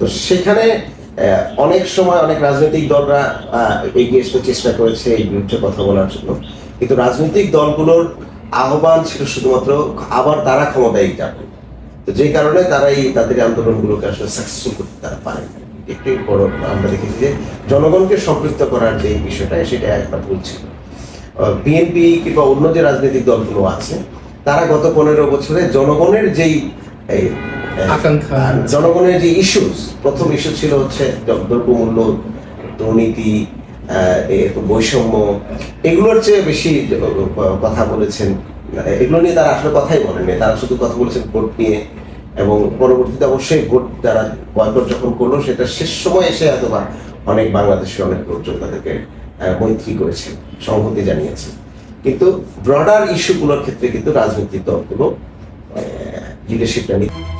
তো সেখানে অনেক সময় অনেক রাজনৈতিক দলরা এগিয়ে এসে চেষ্টা করেছে এই বিরুদ্ধে কথা বলার জন্য। কিন্তু রাজনৈতিক দলগুলোর আহ্বান ছিল শুধুমাত্র আবার তারা ক্ষমতায় যাবে। তো যে কারণে তারা এই তাদের আন্দোলনগুলোকে আসলে সাকসেসফুল করতে তারা পারে একটি বড় আমরা দেখেছি যে জনগণকে সম্পৃক্ত করার যে বিষয়টা, সেটা ভুল ছিল বিএনপি কিংবা অন্য যে রাজনৈতিক দলগুলো আছে, তারা গত পনেরো বছরে জনগণের যেই আকাঙ্ক্ষা। জনগণের যে ইস্যুস প্রথম ইস্যু ছিল হচ্ছে দ- দ্রব্যমূল্য দুর্নীতি বৈষম্য এগুলোর চেয়ে বেশি কথা বলেছেন। এগুলো নিয়ে তারা আসলে কথাই বলেননি। তারা শুধু কথা বলেছেন ভোট নিয়ে এবং পরবর্তীতে অবশ্যই ভোট যারা বয়কট যখন করল সেটা শেষ সময় এসে হয়তো বা অনেক বাংলাদেশের অনেক লোকজন তাদেরকে মৈত্রী করেছেন সংহতি জানিয়েছে। কিন্তু ব্রডার ইস্যুগুলোর ক্ষেত্রে কিন্তু রাজনৈতিক দলগুলো লিডারশিপটা নিতে